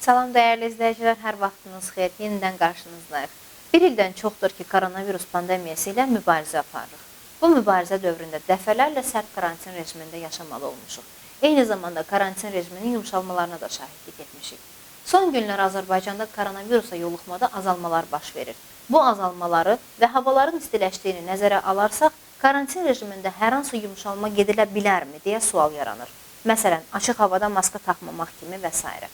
Salam dəyərli izləyicilər, hər vaxtınız xeyir. Yenidən qarşınızdayıq. Bir ildən çoxdur ki, koronavirus pandemiyası ilə mübarizə aparırıq. Bu mübarizə dövründə dəfələrlə sərt karantin rejimində yaşamalı olmuşuq. Eyni zamanda karantin rejiminin yumşalmalarına da şahidlik etmişik. Son günlər Azərbaycanda koronavirusa yoluxmada azalmalar baş verir. Bu azalmaları və havaların istiləşdiyini nəzərə alarsaq, karantin rejimində hər hansı yumşalma gedilə bilərmi deyə sual yaranır. Məsələn, açıq havada maska taxmamaq kimi və s.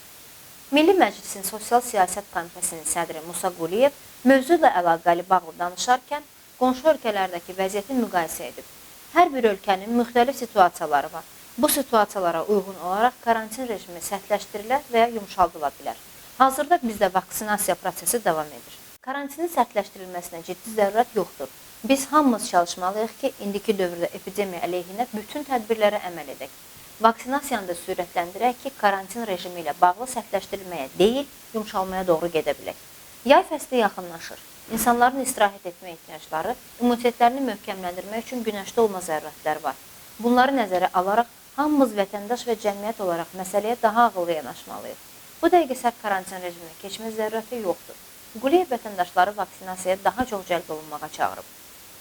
Milli Məclisin Sosial Siyasət Komitəsinin sədri Musa Quliyev mövzu ilə əlaqəli bağlı danışarkən qonşu ölkələrdəki vəziyyəti müqayisə edib. Hər bir ölkənin müxtəlif situasiyaları var. Bu situasiyalara uyğun olaraq karantin rejimi sərtləşdirilə və ya yumşaldıla bilər. Hazırda bizdə vaksinasiya prosesi davam edir. Karantinin sərtləşdirilməsinə ciddi zərurət yoxdur. Biz hamımız çalışmalıyıq ki, indiki dövrdə epidemiya əleyhinə bütün tədbirlərə əməl edək. Vaksinasiyanı da sürətləndirək ki, karantin rejimi ilə bağlı sərtləşdirilməyə deyil, yumşalmaya doğru gedə bilək. Yay fəsli yaxınlaşır. İnsanların istirahət etmə ehtiyacları, immunitetlərini möhkəmləndirmək üçün günəşdə olma zərurətləri var. Bunları nəzərə alaraq hamımız vətəndaş və cəmiyyət olaraq məsələyə daha ağıllı yanaşmalıyıq. Bu dəqiqə sərt karantin rejiminə keçmə zərurəti yoxdur. Quliyev vətəndaşları vaksinasiyaya daha çox cəlb olunmağa çağırıb.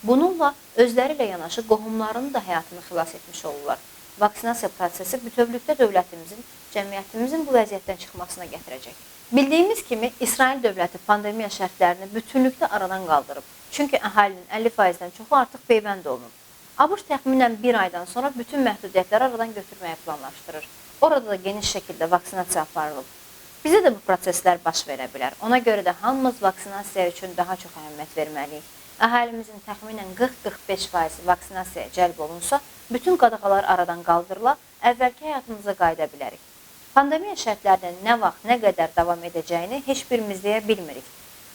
Bununla özləri ilə yanaşı qohumlarının da həyatını xilas etmiş olurlar. Vaksinasiya prosesi bütövlükdə dövlətimizin, cəmiyyətimizin bu vəziyyətdən çıxmasına gətirəcək. Bildiyimiz kimi İsrail dövləti pandemiya şərtlərini bütünlükdə aradan qaldırıb. Çünki əhalinin 50%-dən çoxu artıq peyvənd olunub. ABŞ təxminən 1 aydan sonra bütün məhdudiyyətləri aradan götürməyə planlaşdırır. Orada da geniş şəkildə vaksinasiya aparılıb. Bizə də bu proseslər baş verə bilər. Ona görə də hamımız vaksinasiya üçün daha çox əhəmiyyət verməliyik. Əhalimizin təxminən 40-45% vaksinasiyaya cəlb olunsa, bütün qadağalar aradan qaldırıla, əvvəlki həyatımıza qayıda bilərik. Pandemiya şərtlərinin nə vaxt, nə qədər davam edəcəyini heç birimiz deyə bilmirik.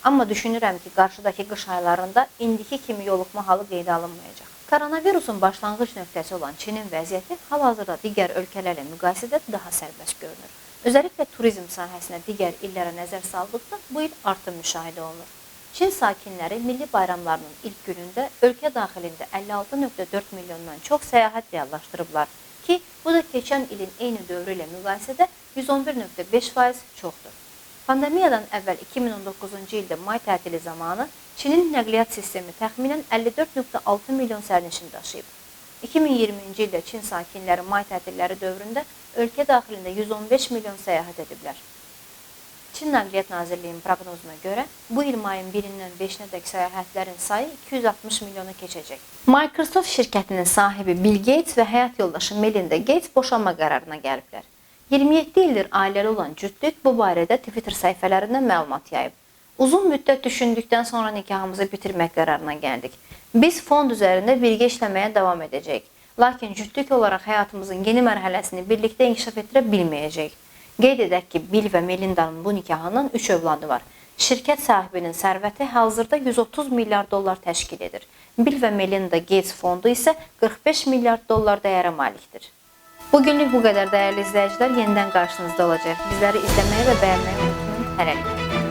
Amma düşünürəm ki, qarşıdakı qış aylarında indiki kimi yoluxma halı qeydə alınmayacaq. Koronavirusun başlanğıc nöqtəsi olan Çinin vəziyyəti hal-hazırda digər ölkələrlə müqayisədə daha sərbəst görünür. Özəlliklə turizm sahəsinə digər illərə nəzər saldıqda bu il artım müşahidə olunur. Çin sakinləri milli bayramlarının ilk günündə ölkə daxilində 56.4 milyondan çox səyahət reallaşdırıblar ki, bu da keçən ilin eyni dövrü ilə müqayisədə 111.5% çoxdur. Pandemiyadan əvvəl 2019-cu ildə may tətili zamanı Çinin nəqliyyat sistemi təxminən 54.6 milyon sərnişin daşıyıb. 2020-ci ildə Çin sakinləri may tətilləri dövründə ölkə daxilində 115 milyon səyahət ediblər. Çin Nəqliyyat Nazirliyinin proqnozuna görə bu il mayın 1-dən 5-nədək səyahətlərin sayı 260 milyonu keçəcək. Microsoft şirkətinin sahibi Bill Gates və həyat yoldaşı Melinda Gates boşanma qərarına gəliblər. 27 ildir ailəli olan cütlük bu barədə Twitter səhifələrində məlumat yayıb. Uzun müddət düşündükdən sonra nikahımızı bitirmək qərarına gəldik. Biz fond üzərində birgə işləməyə davam edəcəyik. Lakin cütlük olaraq həyatımızın yeni mərhələsini birlikdə inkişaf etdirə bilməyəcəyik. Qeyd edək ki, Bill və Melindanın bu nikahından 3 övladı var. Şirkət sahibinin sərvəti hazırda 130 milyard dollar təşkil edir. Bill və Melinda Gates fondu isə 45 milyard dollar dəyərə malikdir. Bu günlük bu qədər dəyərli izləyicilər, yenidən qarşınızda olacaq. Bizləri izləməyi və bəyənməyi unutmayın. Hələlik.